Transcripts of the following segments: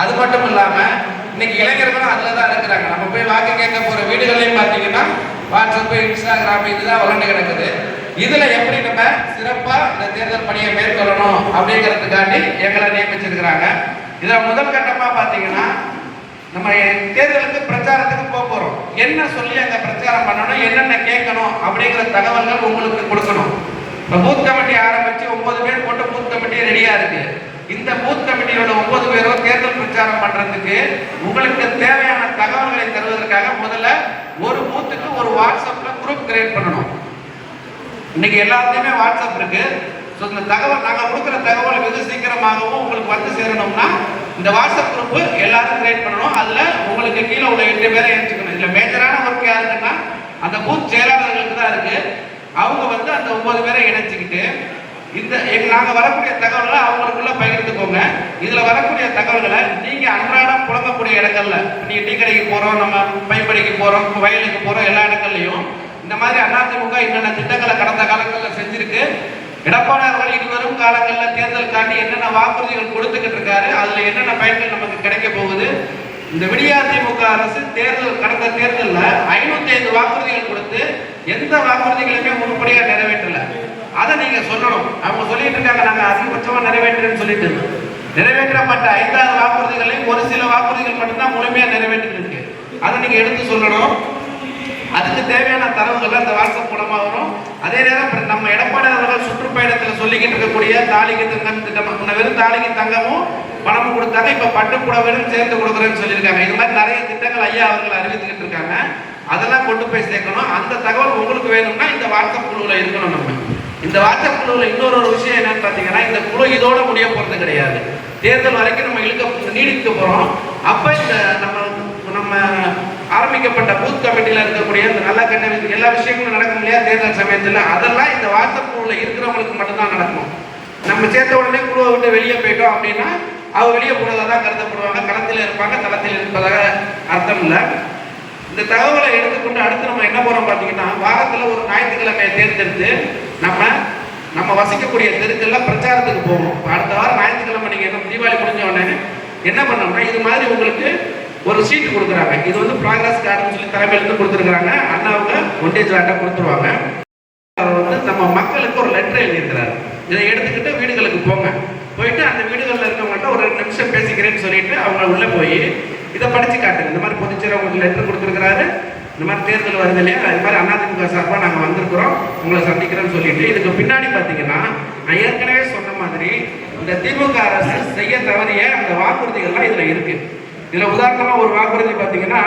அது மட்டும் இல்லாம இன்னைக்கு இளைஞர்களும் அதுல தான் இருக்கிறாங்க. நம்ம போய் வாக்கு கேட்க போற வீடுகள்லையும் பார்த்தீங்கன்னா வாட்ஸ்அப் இன்ஸ்டாகிராம் இதுதான் வளர்ந்து கிடக்குது. இதுல எப்படி நம்ம சிறப்பா இந்த தேர்தல் பணியை மேற்கொள்ளணும் அப்படிங்கிறதுக்காண்டி எங்களை நியமிச்சிருக்கிறாங்க. இதுல முதல் கட்டமா பார்த்தீங்கன்னா நம்ம தேர்தலுக்கு பிரச்சாரத்துக்கு போக போறோம். என்ன சொல்லி அந்த பிரச்சாரம் பண்ணணும் என்னென்ன கேட்கணும் அப்படிங்கிற தகவல்கள் உங்களுக்கு கொடுக்கணும். இப்போ பூத் கமிட்டி ஆரம்பிச்சு ஒன்பது பேர் போட்டு பூத் கமிட்டி ரெடியா இருக்கு. இந்த பூத் கமிட்டியோட ஒன்பது பேரும் தேர்தல் பிரச்சாரம் பண்றதுக்கு உங்களுக்கு தேவையான தகவல்களை தருவதற்காக முதல்ல ஒரு பூத்துக்கு ஒரு வாட்ஸ்அப்ல குரூப் கிரியேட் பண்ணணும். இன்னைக்கு எல்லாத்தையுமே வாட்ஸ்அப் இருக்கு. ஸோ இந்த தகவல் நாங்கள் கொடுக்குற தகவல் வெகு சீக்கிரமாகவும் உங்களுக்கு வந்து சேரணும்னா இந்த வாட்ஸ்அப் குரூப் எல்லாரும் கிரியேட் பண்ணணும். அதில் உங்களுக்கு கீழே உள்ள எட்டு பேரை இணைச்சிக்கணும். இதில் மேஜரான ஒர்க் யாருக்குன்னா அந்த பூத் செயலாளர்களுக்கு தான் இருக்கு. அவங்க வந்து அந்த ஒன்பது பேரை இணைச்சிக்கிட்டு இந்த எங்க நாங்கள் வரக்கூடிய தகவல்களை அவங்களுக்குள்ள பகிர்ந்துக்கோங்க. இதில் வரக்கூடிய தகவல்களை நீங்கள் அன்றாடம் புழங்கக்கூடிய இடங்கள்ல நீங்கள் டீ கடைக்கு போகிறோம் நம்ம பைப்படிக்கு போகிறோம் வயலுக்கு போகிறோம் எல்லா இடங்கள்லையும் இந்த மாதிரி அதிமுக என்னென்ன திட்டங்களை கடந்த காலங்களில் செஞ்சிருக்கு எடப்பாடி அவர்கள் இனி வரும் காலங்களில் தேர்தல் காட்டி என்னென்ன வாக்குறுதிகள் கொடுத்துக்கிட்டு இருக்காரு அதுல என்னென்ன பயன்கள் நமக்கு கிடைக்க போகுது இந்த விடியா திமுக அரசு தேர்தல் கடந்த தேர்தலில் ஐநூத்தி ஐந்து வாக்கு கொடுத்து எந்த வாக்குறுதிகளுமே முழுப்படியா நிறைவேற்றல அதை நீங்க சொல்லணும் அவங்க சொல்லிட்டு இருக்காங்க நாங்க அதிகபட்சமா நிறைவேற்றுறேன்னு சொல்லிட்டு. நிறைவேற்றப்பட்ட ஐந்தாவது வாக்குறுதிகளையும் ஒரு சில வாக்குறுதிகள் மட்டும்தான் முழுமையா நிறைவேற்றிருக்கு அதை நீங்க எடுத்து சொல்லணும். அதுக்கு தேவையான தரவுகள் அந்த வாட்ஸ்அப் மூலமா வரும். அதே நேரம் நம்ம எடப்பாடி அவர்கள் சுற்றுப்பயணத்தில் சொல்லிக்கிட்டு இருக்கக்கூடிய தாலிக்கு தங்கம் திட்டம் முன்ன வெறும் தாலிக்கு தங்கமும் பணமும் கொடுத்தாங்க. இப்ப பட்டு புடவையும் சேர்த்து கொடுக்குறேன்னு சொல்லியிருக்காங்க. இது மாதிரி நிறைய திட்டங்கள் ஐயா அவர்கள் அறிவித்துக்கிட்டு இருக்காங்க. அதெல்லாம் கொண்டு போய் சேர்க்கணும். அந்த தகவல் உங்களுக்கு வேணும்னா இந்த வாட்ஸ்அப் குழுவில் இருக்கணும் நம்ம. இந்த வாட்ஸ்அப் குழுவில் இன்னொரு ஒரு விஷயம் என்னன்னு பார்த்தீங்கன்னா இந்த குழு இதோட முடிய போகிறது கிடையாது. தேர்தல் வரைக்கும் நம்ம இழுக்க நீடிக்க போகிறோம் அப்போ இந்த நம்ம நம்ம ஆரம்பிக்கப்பட்ட பூத் கமிட்டியில் இருக்கக்கூடிய இந்த நல்ல கட்டமைப்பு எல்லா விஷயங்களும் நடக்கும் இல்லையா தேர்தல் சமயத்தில். அதெல்லாம் இந்த வாட்ஸ்அப் குழுவில் இருக்கிறவங்களுக்கு மட்டும்தான் நடக்கும். நம்ம சேர்த்த உடனே குழுவை விட்டு வெளியே போயிட்டோம் அப்படின்னா அவங்க வெளியே போனதாக தான் கருதப்படுவாங்க. களத்தில் இருப்பாங்க தளத்தில் இருப்பதாக அர்த்தம் இல்லை. இந்த தகவலை எடுத்துக்கொண்டு அடுத்து நம்ம என்ன போகிறோம் பார்த்தீங்கன்னா வாரத்தில் ஒரு ஞாயிற்றுக்கிழமையை தேர்ந்தெடுத்து நம்ம நம்ம வசிக்கக்கூடிய தெருக்கள்ல பிரச்சாரத்துக்கு போவோம். இப்போ அடுத்த வாரம் ஞாயிற்றுக்கிழமை நீங்கள் என்ன தீபாவளி முடிஞ்ச உடனே என்ன பண்ணோம்னா இது மாதிரி உங்களுக்கு ஒரு சீட்டு கொடுக்குறாங்க. இது வந்து ப்ராக்ரஸ் கார்டுன்னு சொல்லி தலைமையிலிருந்து கொடுத்துருக்குறாங்க. அண்ணாவுக்கு ஒன்டேஜ் வேட்டை கொடுத்துருவாங்க. அவர் வந்து நம்ம மக்களுக்கு ஒரு லெட்டர் எழுதியிருக்கிறாரு. இதை எடுத்துக்கிட்டு வீடுகளுக்கு போங்க. போயிட்டு அந்த வீடுகளில் இருக்கவங்கள்ட்ட ஒரு ரெண்டு நிமிஷம் பேசிக்கிறேன்னு சொல்லிட்டு அவங்க உள்ளே போய் இதை படித்து காட்டுங்க. இந்த மாதிரி பொதுச்சேரி அவங்களுக்கு லெட்டர் கொடுத்துருக்குறாரு. இந்த மாதிரி தேர்தல் வருது இல்லையா? அது மாதிரி அதிமுக சார்பாக நாங்கள் வந்திருக்கிறோம். உங்களை சந்திக்கிறோம்னு சொல்லிட்டு இதுக்கு பின்னாடி பார்த்தீங்கன்னா நான் ஏற்கனவே சொன்ன மாதிரி இந்த திமுக அரசு செய்ய தவறிய அந்த வாக்குறுதிகள்லாம் இதில் இருக்கு. இதில் உதாரணமாக ஒரு வாக்குறுதி பார்த்தீங்கன்னா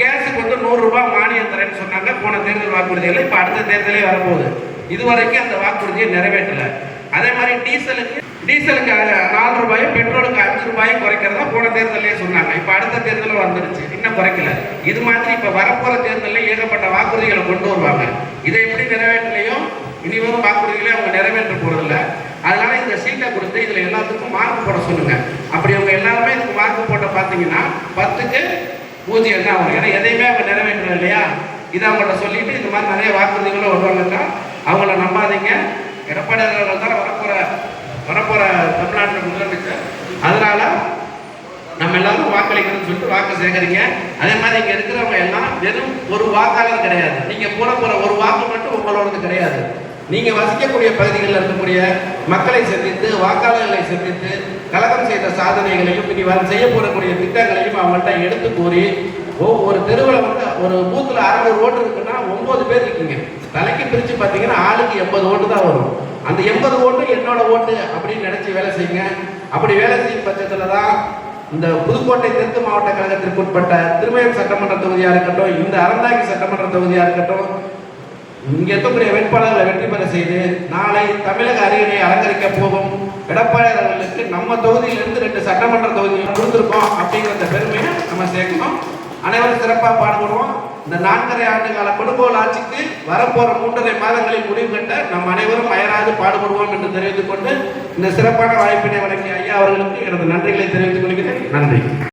கேஸுக்கு வந்து நூறுரூபா மானியம் தரேன்னு சொன்னாங்க. போன தேர்தல் வாக்குறுதிகள் இப்போ அடுத்த தேர்தலே வரப்போகுது. இதுவரைக்கும் அந்த வாக்குறுதியை நிறைவேற்றலை. அதே மாதிரி டீசலுக்கு டீசலுக்கு நாலு ரூபாயும் பெட்ரோலுக்கு அஞ்சு ரூபாயும் குறைக்கிறதா போன தேர்தலே சொன்னாங்க. இப்ப அடுத்த தேர்தலும் வந்துருச்சு இன்னும் குறைக்கல. இது மாதிரி இப்ப வரப்போற தேர்தலில் ஏகப்பட்ட வாக்குறுதிகளை கொண்டு வருவாங்க. இதை எப்படி நிறைவேற்றலையோ இனி வரும் வாக்குறுதிகளை அவங்க நிறைவேற்ற போறதில்ல. அதனால இந்த சீட்டை கொடுத்து இதுல எல்லாத்துக்கும் மார்க் போட சொல்லுங்க. அப்படி அவங்க எல்லாருமே இதுக்கு மார்க் போட்ட பார்த்தீங்கன்னா பத்துக்கு பூஜ்ஜியம் தான் அவங்க ஏன்னா எதையுமே அவங்க நிறைவேற்றணும் இல்லையா? இதை அவங்கள்ட்ட சொல்லிட்டு இந்த மாதிரி நிறைய வாக்குறுதிகளும் வருவாங்கக்கா. அவங்கள நம்பாதீங்க. எடப்பாடி அவர்கள் தான் வரப்போற வரப்போற தமிழ்நாட்டில் முதலமைச்சர். அதனால நம்ம எல்லாரும் வாக்களிக்கணும்னு சொல்லிட்டு வாக்கு சேகரிங்க. அதே மாதிரி இங்க இருக்கிறவங்க எல்லாம் வெறும் ஒரு வாக்காளர் கிடையாது. நீங்க போட போற ஒரு வாக்கு மட்டும் உங்களோடது கிடையாது. நீங்க வசிக்கக்கூடிய பகுதிகளில் இருக்கக்கூடிய மக்களை சந்தித்து வாக்காளர்களை சந்தித்து கழகம் செய்த சாதனைகளையும் இனி வர செய்ய போறக்கூடிய திட்டங்களையும் அவங்கள்ட்ட எடுத்து கூறி ஒரு தெருவில் வந்து ஒரு பூத்தில் அறுநூறு ஓட்டு இருக்குன்னா ஒன்பது பேர் இருக்கீங்க. தலைக்கு பிரித்து பார்த்தீங்கன்னா ஆளுக்கு எண்பது ஓட்டு தான் வரும். அந்த எண்பது ஓட்டு என்னோட ஓட்டு அப்படின்னு நினச்சி வேலை செய்யுங்க. அப்படி வேலை செய்யும் பட்சத்தில் தான் இந்த புதுக்கோட்டை தெற்கு மாவட்ட கழகத்திற்கு உட்பட்ட திருமயம் சட்டமன்ற தொகுதியாக இருக்கட்டும் இந்த அறந்தாங்கி சட்டமன்ற தொகுதியாக இருக்கட்டும் இங்கே இருக்கக்கூடிய வேட்பாளர்களை வெற்றி பெற செய்து நாளை தமிழக அரியணை அலங்கரிக்க போகும் எடப்பாடி அவர்களுக்கு நம்ம தொகுதியிலிருந்து ரெண்டு சட்டமன்ற தொகுதிகள் கொடுத்துருக்கோம் அப்படிங்கிற அந்த பெருமையை நம்ம சேர்க்கணும். அனைவரும் சிறப்பாக பாடுபடுவோம். இந்த நான்கரை ஆண்டு கால கொடுங்கோல் ஆட்சிக்கு வரப்போற மூன்றரை மாதங்களில் முடிவு கட்ட நம் அனைவரும் அயராது பாடுபடுவோம் என்று தெரிவித்துக் கொண்டு இந்த சிறப்பான வாய்ப்பினை வழங்கிய ஐயா அவர்களுக்கு எனது நன்றிகளை தெரிவித்துக் கொள்கிறேன். நன்றி.